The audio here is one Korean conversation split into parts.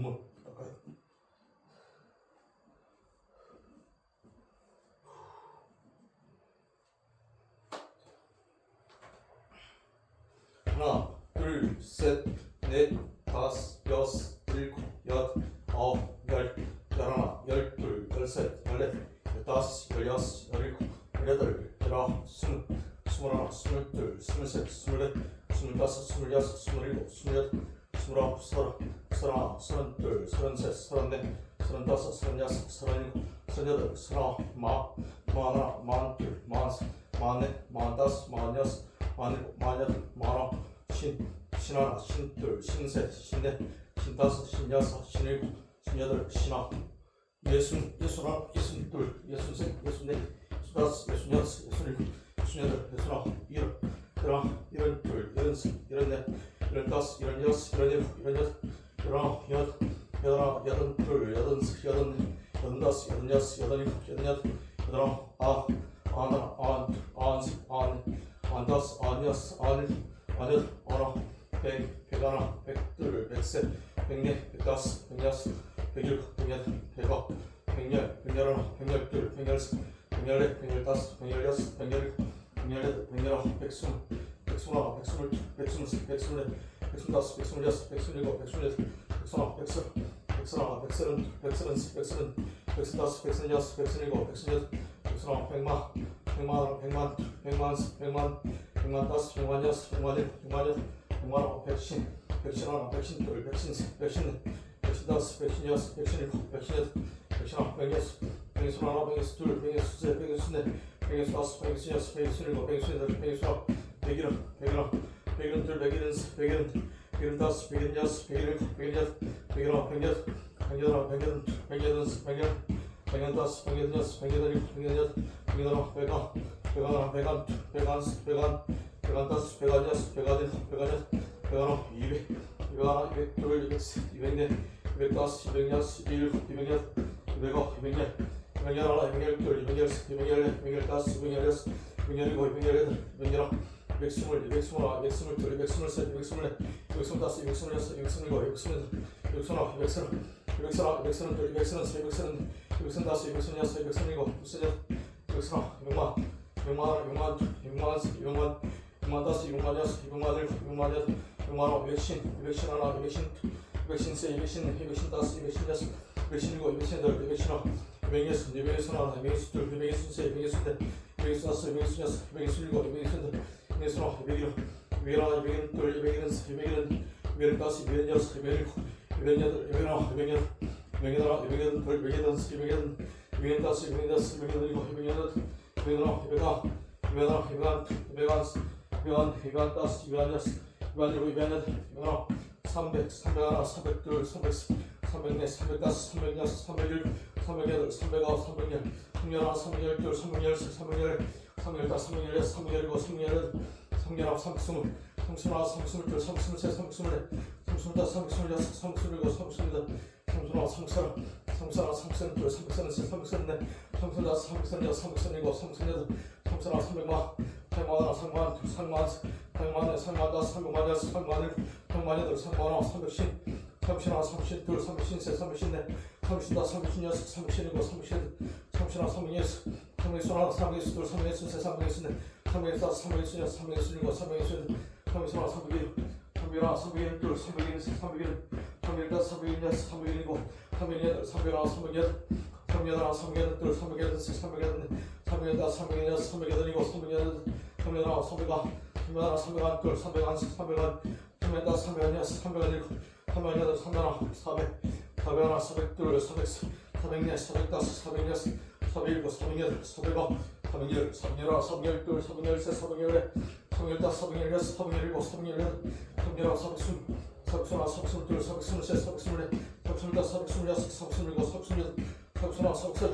눈물 닦아요. 하나, 둘, 셋, 넷, 다섯, 여섯, 일곱, 여덟, 아홉, 열, 열하나, 열둘, 열셋, 열넷, 열다섯, 열여섯, 열일곱, 열여덟, 열아홉, 스물, 스물하나, 스물둘, 스물셋, 스물넷, 스물다섯, 스물여섯, 스물일곱, 서른, 서른하나, 서른둘, 서른셋, 서른넷, 서른다섯, 서른여섯, 서른일곱, 서른여덟, 서른아홉, 마흔, 마흔하나, 마흔둘, 마흔셋, 마흔넷, 마흔다섯, 마흔여섯, 마흔일곱, 마흔여덟, 마흔아홉, 신, 신하나, 신둘, 신셋, 신넷, 신다섯, 신여섯, 신일곱, 신여덟, 신아홉, 예순, 예순하나, 예순둘, 예순셋, 예순넷, 예순다섯, 예순여섯, 예순일곱, 예순여덟, 예순아홉, 일흔, 일흔, 일흔둘, 일흔셋, 일흔넷, 일흔다섯, 일흔여섯, 일흔일곱, 일흔여덟, 일흔아홉, 여덟, 여덟하나, 여덟둘, 여덟셋, 여덟넷, 여덟다섯, 여덟여섯, 여덟일곱, 여덟여덟, 여덟아홉, 아흔, 아흔하나, 아흔둘, 아흔셋, 아흔넷, 아흔다섯, 아흔여섯, 아흔일곱, 아흔여덟, 아흔아홉, 백, 백하나, 백둘, 백셋, 백넷, 백다섯, 백여섯, 백일곱, 백여덟, 백아홉, 백열, 백열하나, 백열둘, 백열셋, 백열넷, 백열다섯, 백열여섯, 백열일곱, 백열여덟, 백열아홉, 백스물, 백스물하나, 백스물둘, 백스물셋, 백스물넷, 백스물다섯, 백스물여섯, 백스물일곱, 백스물여덟, 백스하나, 백스, 백스하나, 백스른둘, 백스른셋, 백스른, 백스다섯, 백스여섯, 백스일곱, 백스여덟, 백스하나, 백만, 백만하나, 백만, 백만셋, 백만, 백만 다섯, 백만 여섯, 백만 일곱, 백만 여덟, 백만 아홉, 백신, 백신 하나, 백신 둘, 백신 셋, 백신 넷, 백신 다섯, 백신 여섯, 백신 일곱, 백신 여덟, 백신 아홉, 백여섯, 백여섯 하나, 백여섯 둘, 백여섯 셋, 백여섯 넷, 백여섯 다섯, 백여섯 여섯, 백여섯 일곱, 백여섯 여덟, 백여섯 아홉, 백일흔, 백일흔, 백일흔 둘, 백일흔 셋, 백일흔, 백일흔 다섯, 백일흔 여섯, 백일흔 일곱, 백일흔 여덟, 백일흔 아홉, 백여덟, 백여덟, 백여덟, 백여덟 셋, 백여덟, 백여덟 다섯, 백여덟 여섯, 백여덟 일곱, 백여덟 여덟, 백여덟 아홉, 백아, 백아나, 백안, 백안, 백안, 백안 다섯, 백안 여섯, 백안 일곱, 백안 여덟, 백안 아홉, 이백, 이백 하나, 이백 둘, 이백 셋, 이백 넷, 이백 다섯, 이백 여섯, 이백 일곱, 이백 여덟, 이백 아홉, 이백 열, 이백 열 하나, 이백 열 둘, 이백 열 셋, 이백 열 넷, 이백 열 다섯, 이백 열 여섯, 이백 열 일곱, 이백 열 여덟, 이백 열 아홉, 이백 스물, 이백 스물 하나, 이백 스물 둘, 이백 스물 셋, 이백 스물 넷, 이백 스물 다섯, 이백 스물 여섯, 이백 스물 일곱, 이백 스물 여덟, 이백 스물 아홉, 이백 스물, 이백 스물 하나, 이백 스물 둘, 이백 스물 셋, 이백 스물 넷, 이백 스물 다섯, 이백 스물 여섯, 이백 스물 일곱, 이백 스물 여덟, 이백 스물 아홉, 이백만, 이백만 하나, 이백만 둘, 이백만 셋, 이백만, 이백만 다섯, 이백만 여섯, 이백만 일곱, 이백만 여덟, 이백만 아홉, 이백신, 이백신 하나, 이백신 둘, 이백신 셋, 이백신 넷, 이백신 다섯, 이백신 여섯, 이백신 일곱, 이백신 여덟, 이백신 아홉, 이백여섯, 이백여섯 하나, 이백여섯 둘, 이백여섯 셋, 이백여섯 넷, 이백여섯 다섯, 이백여섯 여섯, 이백여섯 일곱, 이백여섯 여덟, 예수라 201 201 202 201 201 가스 201 201 201 201 201 201 201 201 201 가스 201 가스 201 201 201 이베나 이베나 이베가스 이베나 이베가스 이베나스 이베나 이베나 이베나 300 300하나 302 310 304 305 306 301 308 309 310 311 312 313 314 스물다 스물여덟 스물일곱 스물여덟 스물아홉 삼스물 삼스물아홉 삼스물둘 삼스물셋 삼스물넷 삼스물다 삼스물여섯 삼스물일곱 삼스물여덟 삼스물아홉 삼스물아홉 삼스물아홉 삼스물둘 삼스물셋 삼스물넷 삼스물다 삼스물여섯 삼스물일곱 삼스물여덟 삼스물아홉 삼백만 백만 하나 삼만 둘 삼만 백만 일 삼만 다 삼백만 여섯 삼만 일 백만 여덟 삼만 아홉 삼백신 삼십하나 삼십둘 삼십셋 삼십넷 삼백신 다섯, 삼백신 여섯, 삼백신 일곱, 삼백신 여덟, 삼백신 하나, 삼백여섯, 삼백신 하나, 삼백여섯 둘, 삼백여섯 셋, 삼백여섯 넷, 삼백여섯 다섯, 삼백여섯 여섯, 삼백여섯 일곱, 삼백여섯 여덟, 삼백여섯 하나, 삼백일, 삼백일 하나, 삼백일 둘, 삼백일 셋, 삼백일, 삼백일 다섯, 삼백일 여섯, 삼백일 일곱, 삼백일 여덟, 삼백일 하나, 삼백일 여덟, 삼백일 하나, 삼백일 여덟 둘, 삼백일 한 일곱, 삼백일 여덟, 삼백일 하나, 사백, 사백 하나, 사백 둘, 사백 셋, 사백 넷, 사백 다섯, 사백 여섯, 사백 일곱, 사백 여덟, 사백 아홉, 사백 열, 사백 열 하나, 사백 열 둘, 사백 열 셋, 사백 열 넷, 사백 열 다섯, 사백 열 여섯, 사백 열 일곱, 사백 열 여덟, 사백 열 아홉, 사백 스물, 사백 스물 하나, 사백 스물 둘, 사백 스물 셋, 사백 스물 넷, 사백 스물 다섯, 사백 스물 여섯, 사백 스물 일곱, 사백 스물 여덟, 사백 스물 하나, 사백 스물,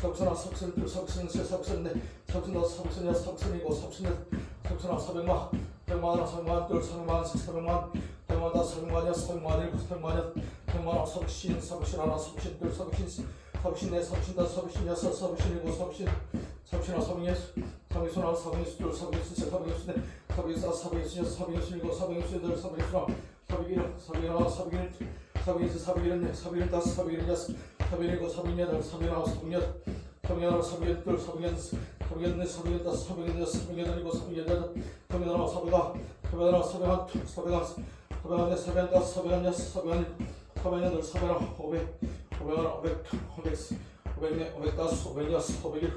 사백 스물 하나, 사백 스물 둘, 사백 스물 셋, 사백 스물 넷, 사백 스물 다섯, 사백 스물 여섯, 사백 스물 일곱, 사백 스물 여덟, 사백 스물 하나, 사백만, 사백만 하나, 사백만 둘, 사백만 셋, 사백만, 사백만 다섯, 사백만 여섯, 사백만 일곱, 사백만 여덟, 사 백마라 서신 서신 하나 서신 둘 서신 서신 네 서신 다 서신 여섯 서신 일곱 서신 서신아 서빙예수 서빙수 하나 서빙수 둘 서빙수 셋 서빙수 넷 서빙수 하나 서빙수 여섯 서빙수 일곱 서빙수 여덟 서빙수 하나 서빙일 서빙 하나 서빙일 서빙수 서빙일 넷 서빙일 다섯 서빙일 여섯 서빙일 일곱 서빙 여덟 서빙 하나 서빙 여섯 서빙 하나 서빙 둘 서빙 여섯 서빙일 넷 서빙일 다섯 서빙일 여섯 서빙 여덟 일곱 서빙 여덟 서빙 하나 서빙아 서빙 하나 서빙 한 서빙 한 서빙 한 서빙 한 서빙 한 서빙 한 서빙 한 400, 8, 400, 500, 500하나, 500, 500, 500네, 500다섯, 500여섯, 501,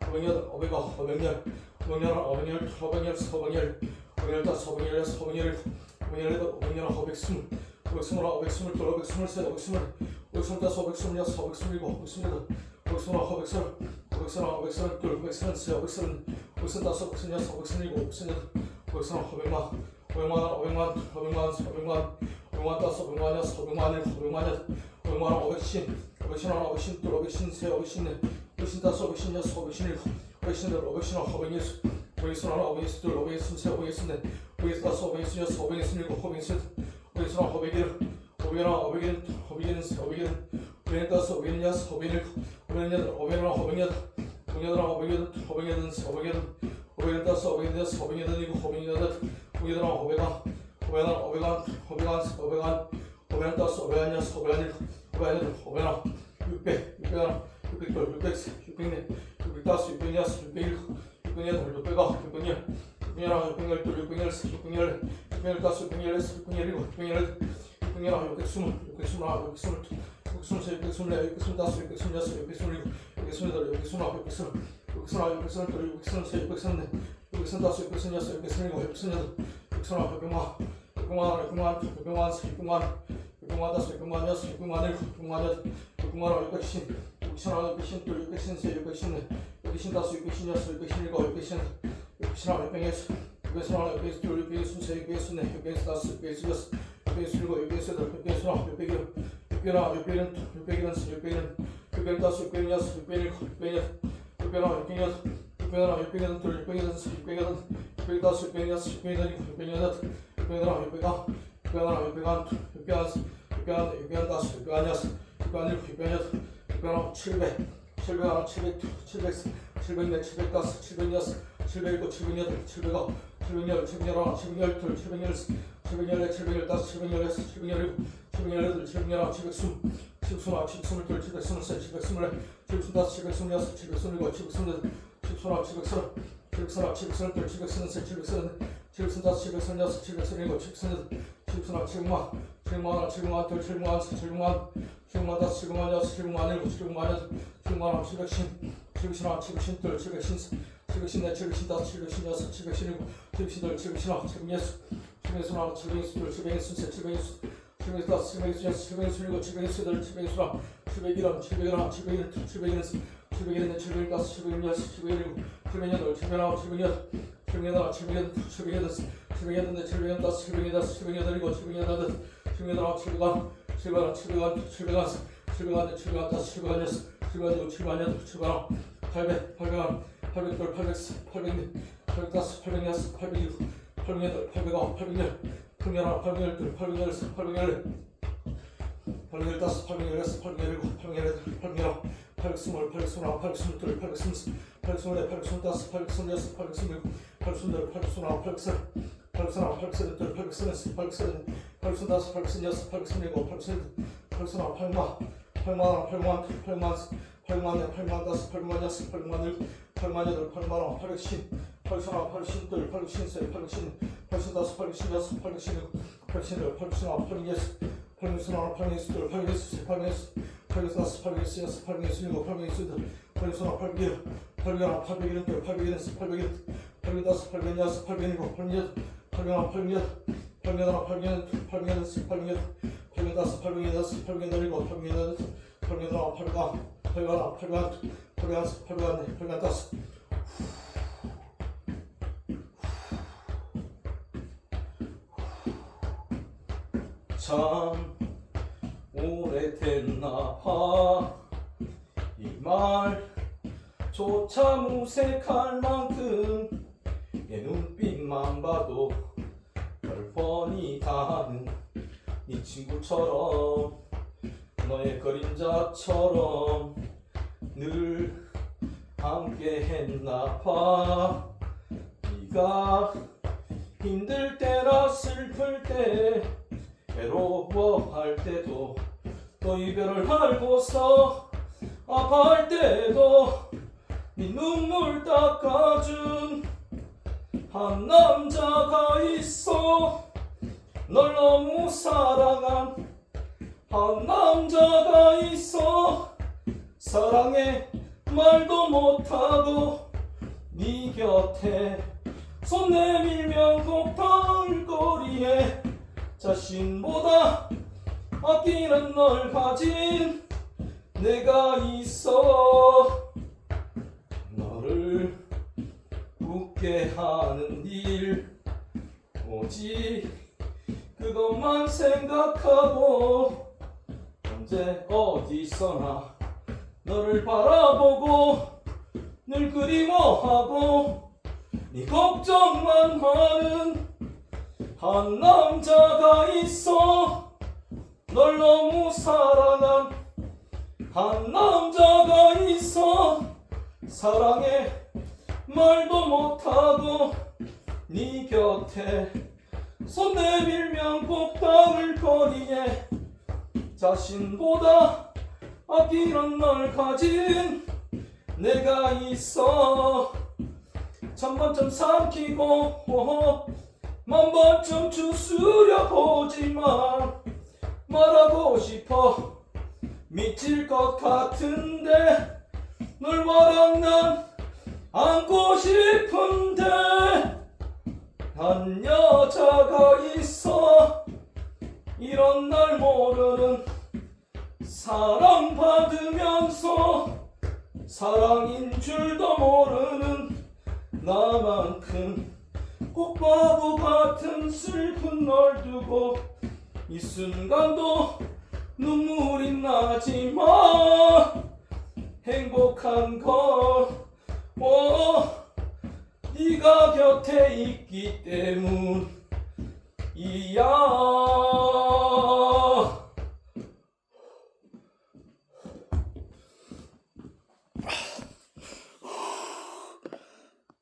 508, 509, 510, 511하나, 511, 511, 411, 515, 511, 511, 511, 511, 520, 521, 522, 523, 524, 525, 526, 527, 528, 529, 530, 531, 532, 533, 535, 536, 537, 538, 539, 500만, 500만, 500만, 500만, 400만, 오백만 다섯 오백만 여섯 오백만 일곱 오백만 여덟 오백만 하나 오백신 오백신 하나 오백신 둘 오백신 셋 오백신 넷 오백신 다섯 오백신 여섯 오백신 일곱 오백신 여덟 오백신 하나 오백예수 오백신 하나 오백신 둘 오백신 셋 오백신 넷 오백신 다섯 오백신 여섯 오백신 일곱 오백신 여덟 오백신 하나 오백일 오백일 하나 오백일 오백일 셋 오백일 오백일 다섯 오백일 여섯 오백일 일곱 오백일 여덟 오백일 하나 오백일 여덟 오백일 하나 오백일 오백일 여덟 셋 오백일 여덟 오백일 다섯 오백일 여섯 오백일 여덟 일곱 오백일 여덟 오백일 하나 오백한 오백한 오백한 오백한 셋 오백한 오백한 다 섯 오백한 여섯 오백한 일곱 오백한 여덟 오백한 육백 육백 하나 육백 둘 육백 셋 육백 넷 육백 다섯 육백 여섯 육백 일곱 육백 여덟 육백 아홉 육백 열 육백 하나 육백 열둘 육백 열셋 육백 열 육백 열 다섯 육백 열여섯 육백 열일곱 육백 열 육백 열 하나 육백 스물 육백 스물 하나 육백 스물 둘 육백 스물셋 육백 스물넷 육백 스물다섯 육백 스물여섯 육백 스물일곱 육백 스물여덟 육백 스물아홉 육백 스물 육백 스물하나 육백 스물둘 육백 스물셋 육백 스물넷 육 백선아 백병만 백병만 백병만 백병만 백병만 백병만 다섯 백병만 여섯 백병만 일곱 백병만 여덟 백병만 아홉 백신 백선아 백신 둘 백신 세 백신 백신 다섯 백신 여섯 백신 일곱 백신 백신 아홉 백에서 백선아 백신 둘 백신 세 백신 네 백신 다섯 백신 여섯 백신 일곱 백신 여덟 백신 아홉 백일 백일아 백일은 백일은 백일은 백일 다섯 백일 여섯 백일 일곱 백일 백일아 백일 여섯 백일아 백일은 둘 백일은 세 백일은 600이다 600이야 600이다 600이다 600이다 600이다 600이다 600이다 600이다 600이다 600이다 600이다 600이다 700 700 700 700 700 700 가스 700 700 700 700 700 700 700 700 700 700열에 700열다 700열에 700열에 700열에 700열아 700숨 700숨아 722 723 724 725 726 727 728 729 730 물둘 칠백 스물셋 칠백 스물넷 칠백 스물다섯 칠백 스물여섯 칠백 스물일곱 칠백 스물여덟 칠백 스물아홉 칠백 스물 칠백 스물하나 칠백 스물둘 칠백 스물셋 칠백 스물넷 칠백 스물다섯 칠백 스물여섯 칠백 스물일곱 칠백 스물여덟 칠백 스물아홉 칠백만 칠백만 하나 칠백만 둘 칠백만 셋 칠백만 칠백만 다 섯 칠백만 여섯 칠백만 일곱 칠백만 여덟 칠백만 하나 칠백신 칠백신 하나 칠백신 둘 칠백신 셋 칠백신 넷 칠백신 다섯 칠백신 여섯 칠백신 일곱 칠백신 둘 칠백신 하나 칠백여섯 칠백신 하나 칠백신 둘 칠백신 셋 칠백신 칠백신 다섯 칠백신 여섯 칠백신 일곱 칠백신 여덟 칠백신 하나 칠백일한 칠백일하나 칠백일 둘 칠백일 셋 칠백일 넷 칠백일 다섯 칠백일 여섯 칠백일 일곱 칠백일 여덟 칠백일 아홉 칠백일 여덟 칠백일 하나 칠백일 둘 칠백일 여덟 칠백일 여덟 넷 칠백일 다섯 칠백일 여섯 칠백일 여덟 일곱 칠백일 여덟 칠백일 아홉 칠백일 칠백일 칠백일 칠백일 칠백일 넷 칠백일 다섯 칠백일 여섯 칠백일 일곱 칠백일 여덟 칠백일 아홉 팔백 팔백 팔백 둘 팔백 셋 팔백 넷 팔백 다섯 팔백 여섯 팔백 일곱 팔백 여덟 팔백 아홉 팔백 열 팔백 하나 팔백 열둘 팔백 열셋 팔백 열넷. 팔백 열다섯 팔백 열여섯 팔백 열일곱 팔백 열여덟 팔백 열아홉 팔백 스물 팔백 스물하나 팔백 스물둘 팔백 스물셋 팔백 스물넷 팔백 스물다섯 팔백 스물여섯 팔백 스물일곱 팔백 스물여덟 팔백 스물아홉 팔백 스물 팔백 스물하나 팔백 스물둘 팔백 스물넷 팔백 스물넷 팔백 스물다섯 팔백 스물여섯 팔백 스물일곱 팔백 스물여덟 팔백 스물아홉 팔백만 팔백만 하나 팔백만 둘 팔백만 셋 팔백만 넷 팔백만 다섯 팔백만 여섯 팔백만 일곱 팔백만 여덟 팔백만 아홉 팔백신 팔백신 하나 팔백신 둘 팔백신 셋 팔백신 여덟 팔백신 아홉 팔백여섯 팔백신 하나 팔백신 둘 팔백신 셋 팔백신 팔백신 다섯 팔백신 여섯 팔백신 일곱 팔백신 여덟 팔백신 하나 팔백일 팔백일 다섯 팔백일 여섯 팔백일 여덟 일곱 팔백일 여덟 팔백일 하나 팔백일 팔백일 하나 팔백일 둘 팔백일 셋 팔백일 넷 팔백일 다섯 참 오래됐나 봐이말 조차 무색할 만큼 얘 눈빛만 봐도 열 번이 다는 네 친구처럼 너의 그림자처럼 늘 함께 했나 봐. 네가 힘들 때나 슬플 때 외로워할 때도 또 이별을 알고서 아파할 때도 네 눈물 닦아준 한 남자가 있어. 널 너무 사랑한 한 남자가 있어. 사랑해 말도 못하고 네 곁에 손 내밀면 거리에 자신보다 아끼는 널 가진 내가 있어. 너를 웃게 하는 일 오직 그것만 생각하고 언제 어디서나 너를 바라보고 늘 그리워하고 네 걱정만 하는 한 남자가 있어. 널 너무 사랑한 한 남자가 있어. 사랑해. 말도 못하고 네 곁에 손 내밀면 꼭 닿을 거리에 자신보다 아끼는 널 가진 내가 있어. 천번쯤 삼키고 어, 만 번쯤 추스려 보지만 말하고 싶어? 미칠 것 같은데 널 와랑 난 안고 싶은데 한 여자가 있어. 이런 날 모르는 사랑받으면서 사랑인 줄도 모르는 나만큼 꼭 바보 같은 슬픈 널 두고 이 순간도 눈물이 나지만 행복한 건 어, 네가 곁에 있기 때문이야